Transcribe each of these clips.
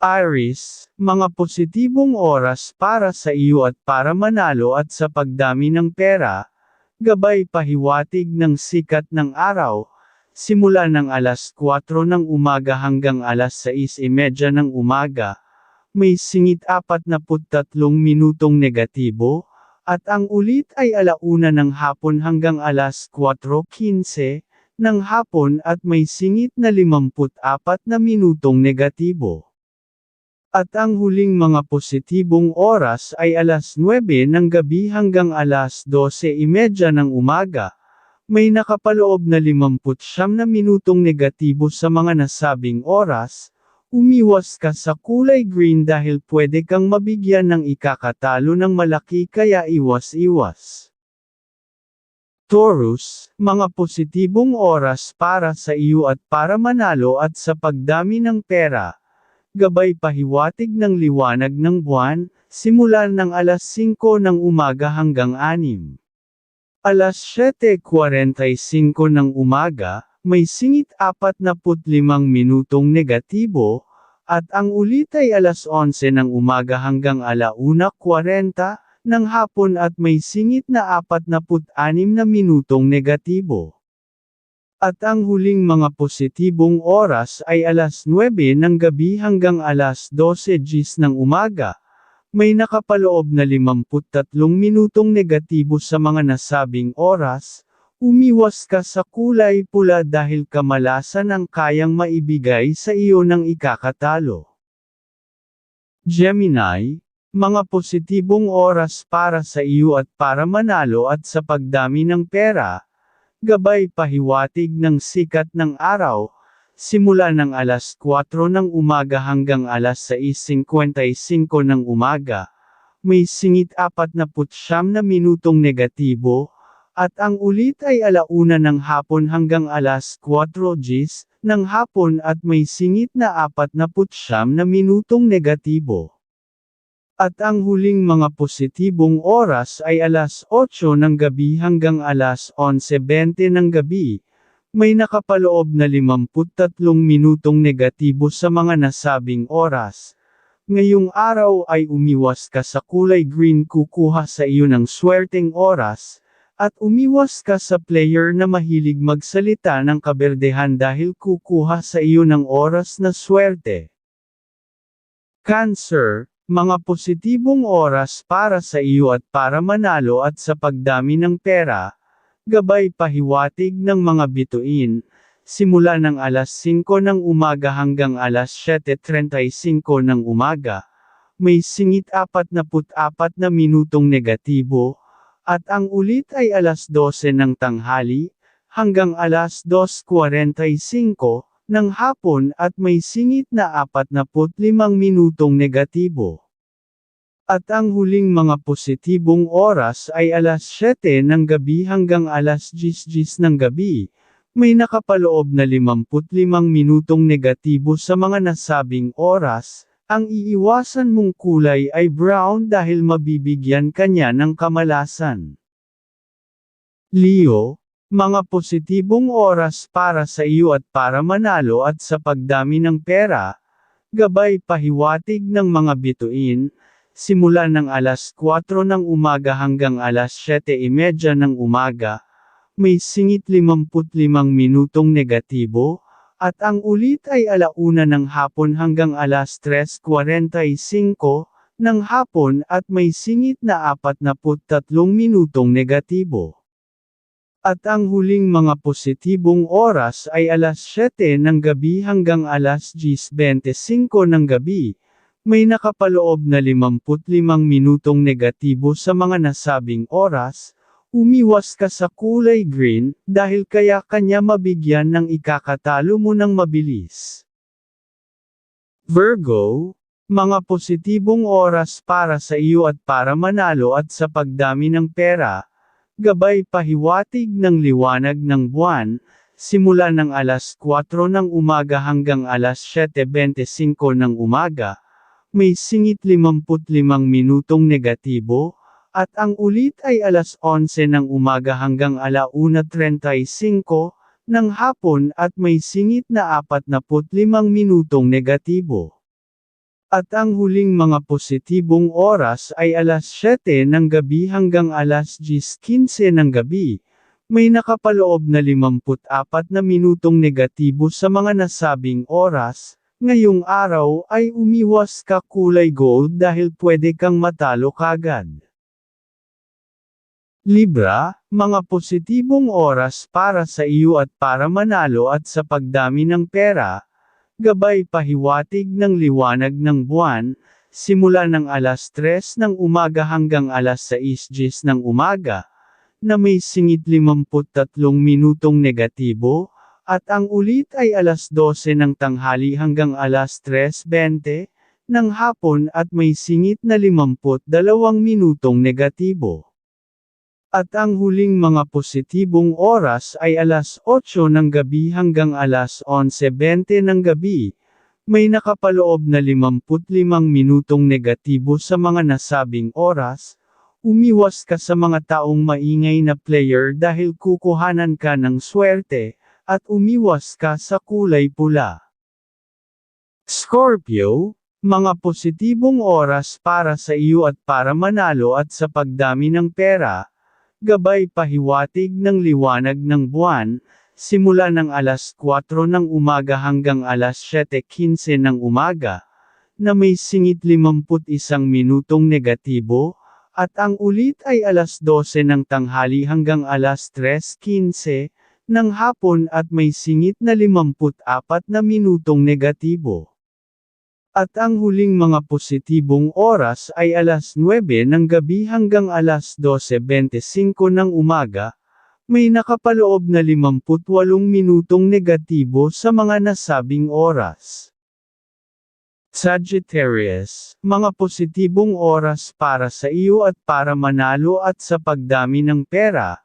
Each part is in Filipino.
Iris, mga positibong oras para sa iyo at para manalo at sa pagdami ng pera, gabay pahiwatig ng sikat ng araw, simula ng alas 4 ng umaga hanggang alas 6.30 ng umaga, may singit 43 minutong negatibo, at ang ulit ay alauna ng hapon hanggang alas 4.15 ng hapon at may singit na 54 na minutong negatibo. At ang huling mga positibong oras ay alas 9 ng gabi hanggang alas 12.30 ng umaga. May nakapaloob na 59 na minutong negatibo sa mga nasabing oras. Umiwas ka sa kulay green dahil pwede kang mabigyan ng ikakatalo ng malaki kaya iwas-iwas. Taurus, mga positibong oras para sa iyo at para manalo at sa pagdami ng pera gabay pahiwatig ng liwanag ng buwan, simula ng alas 5 ng umaga hanggang 6. Alas 7.45 ng umaga, may singit 45 minutong negatibo, at ang ulit ay alas 11 ng umaga hanggang alauna 40 ng hapon at may singit na 46 na minutong negatibo. At ang huling mga positibong oras ay alas 9 ng gabi hanggang alas 12 gis ng umaga. May nakapaloob na 53 minutong negatibo sa mga nasabing oras, umiwas ka sa kulay pula dahil kamalasan ang kayang maibigay sa iyo ng ikakatalo. Gemini, mga positibong oras para sa iyo at para manalo at sa pagdami ng pera, gabay pahiwatig ng sikat ng araw, simula ng alas 4 ng umaga hanggang alas 6.55 ng umaga, may singit 49 na minutong negatibo, at ang ulit ay alauna ng hapon hanggang alas 4 gis ng hapon at may singit na 49 na minutong negatibo. At ang huling mga positibong oras ay alas 8 ng gabi hanggang alas 11.20 ng gabi. May nakapaloob na 53 minutong negatibo sa mga nasabing oras. Ngayong araw ay umiwas ka sa kulay green kukuha sa iyo ng swerteng oras, at umiwas ka sa player na mahilig magsalita ng kaberdehan dahil kukuha sa iyo ng oras na swerte. Cancer, mga positibong oras para sa iyo at para manalo at sa pagdami ng pera, gabay pahiwatig ng mga bituin, simula ng alas 5 ng umaga hanggang alas 7.35 ng umaga, may singit 44 na minutong negatibo, at ang ulit ay alas 12 ng tanghali, hanggang alas 2.45, ng hapon at may singit na 45 minutong negatibo. At ang huling mga positibong oras ay alas 7 ng gabi hanggang alas 10 ng gabi. May nakapaloob na 55 minutong negatibo sa mga nasabing oras, ang iiwasan mong kulay ay brown dahil mabibigyan kanya ng kamalasan. Leo, mga positibong oras para sa iyo at para manalo at sa pagdami ng pera, gabay pahiwatig ng mga bituin, simula ng alas 4 ng umaga hanggang alas 7.30 ng umaga, may singit 55 minutong negatibo, at ang ulit ay alauna ng hapon hanggang alas 3.45 ng hapon at may singit na 43 minutong negatibo. At ang huling mga positibong oras ay alas 7 ng gabi hanggang alas 10.25 ng gabi. May nakapaloob na 55 minutong negatibo sa mga nasabing oras. Umiwas ka sa kulay green, dahil kaya kanya mabigyan ng ikakatalo mo ng mabilis. Virgo, mga positibong oras para sa iyo at para manalo at sa pagdami ng pera, Gabay pahiwatig ng liwanag ng buwan, simula ng alas 4 ng umaga hanggang alas 7.25 ng umaga, may singit 55 minutong negatibo, at ang ulit ay alas 11 ng umaga hanggang alauna 35 ng hapon at may singit na 45 minutong negatibo. At ang huling mga positibong oras ay alas 7 ng gabi hanggang alas 10.15 ng gabi. May nakapaloob na 54 na minutong negatibo sa mga nasabing oras. Ngayong araw ay umiwas ka kulay gold dahil pwede kang matalo kagad. Libra, mga positibong oras para sa iyo at para manalo at sa pagdami ng pera, Gabay pahiwatig ng liwanag ng buwan, simula ng alas 3 ng umaga hanggang alas 6 ng umaga, na may singit 53 minutong negatibo, at ang ulit ay alas 12 ng tanghali hanggang alas 3.20 ng hapon at may singit na 52 minutong negatibo. At ang huling mga positibong oras ay alas 8 ng gabi hanggang alas 11.20 ng gabi. May nakapaloob na 55 minutong negatibo sa mga nasabing oras. Umiwas ka sa mga taong maingay na player dahil kukuhanan ka ng swerte, at umiwas ka sa kulay pula. Scorpio, mga positibong oras para sa iyo at para manalo at sa pagdami ng pera, gabay pahiwatig ng liwanag ng buwan, simula ng alas 4 ng umaga hanggang alas 7.15 ng umaga, na may singit 51 minutong negatibo, at ang ulit ay alas 12 ng tanghali hanggang alas 3.15 ng hapon at may singit na 54 na minutong negatibo. At ang huling mga positibong oras ay alas 9 ng gabi hanggang alas 12.25 ng umaga, may nakapaloob na 58 minutong negatibo sa mga nasabing oras. Sagittarius, mga positibong oras para sa iyo at para manalo at sa pagdami ng pera,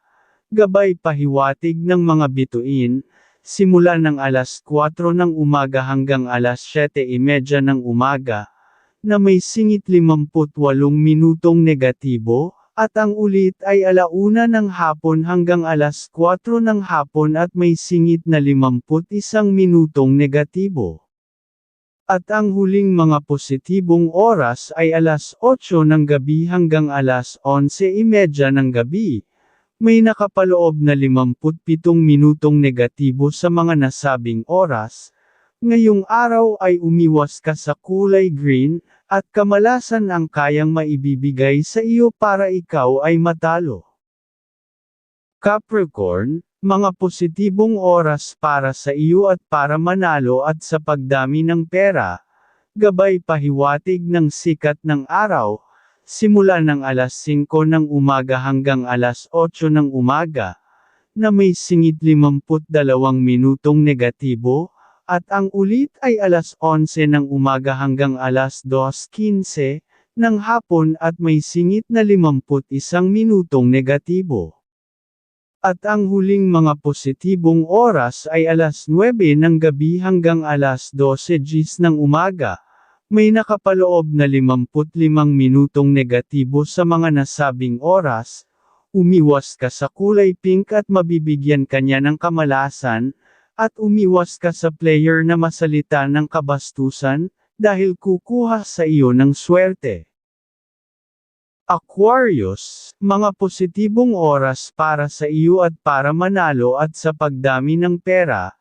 gabay pahiwatig ng mga bituin, simula ng alas 4 ng umaga hanggang alas 7.30 ng umaga, na may singit 58 minutong negatibo, at ang ulit ay alauna ng hapon hanggang alas 4 ng hapon at may singit na 51 minutong negatibo. At ang huling mga positibong oras ay alas 8 ng gabi hanggang alas 11.30 ng gabi, may nakapaloob na 57 minutong negatibo sa mga nasabing oras. Ngayong araw ay umiwas ka sa kulay green, at kamalasan ang kayang maibibigay sa iyo para ikaw ay matalo. Capricorn, mga positibong oras para sa iyo at para manalo at sa pagdami ng pera, gabay pahiwatig ng sikat ng araw, simula ng alas 5 ng umaga hanggang alas 8 ng umaga, na may singit 52 minutong negatibo, at ang ulit ay alas 11 ng umaga hanggang alas 2.15 ng hapon at may singit na 51 minutong negatibo. At ang huling mga positibong oras ay alas 9 ng gabi hanggang alas 12 gis ng umaga, may nakapaloob na 55 minutong negatibo sa mga nasabing oras, umiwas ka sa kulay pink at mabibigyan kanya ng kamalasan, at umiwas ka sa player na masalita ng kabastusan, dahil kukuha sa iyo ng swerte. Aquarius, mga positibong oras para sa iyo at para manalo at sa pagdami ng pera,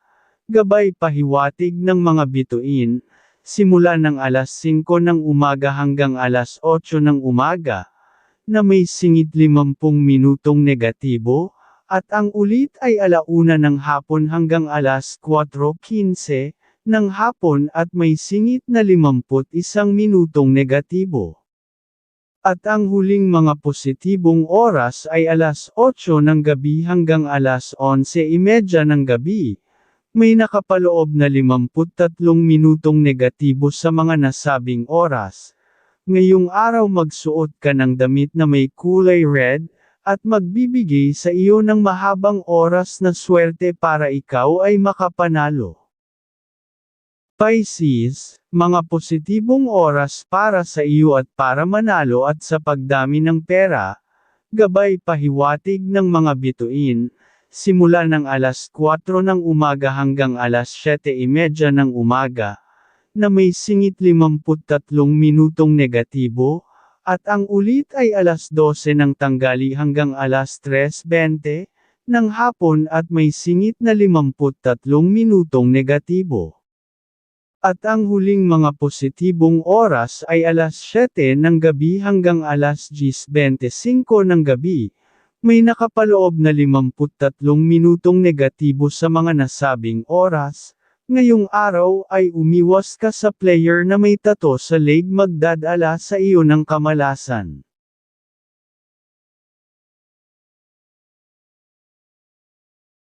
gabay pahiwatig ng mga bituin, simula ng alas 5 ng umaga hanggang alas 8 ng umaga, na may singit 50 minutong negatibo, at ang ulit ay alauna ng hapon hanggang alas 4.15 ng hapon at may singit na 51 minutong negatibo. At ang huling mga positibong oras ay alas 8 ng gabi hanggang alas 11.30 ng gabi, may nakapaloob na 53 minutong negatibo sa mga nasabing oras. Ngayong araw magsuot ka ng damit na may kulay red, at magbibigay sa iyo ng mahabang oras na swerte para ikaw ay makapanalo. Pisces, mga positibong oras para sa iyo at para manalo at sa pagdami ng pera, gabay pahiwatig ng mga bituin, simula ng alas 4 ng umaga hanggang alas 7.30 ng umaga, na may singit 53 minutong negatibo, at ang ulit ay alas 12 ng tangali hanggang alas 3.20 ng hapon at may singit na 53 minutong negatibo. At ang huling mga positibong oras ay alas 7 ng gabi hanggang alas 10.25 ng gabi. May nakapaloob na 53 minutong negatibo sa mga nasabing oras. Ngayong araw ay umiwas ka sa player na may tato sa leg magdadala sa iyo ng kamalasan.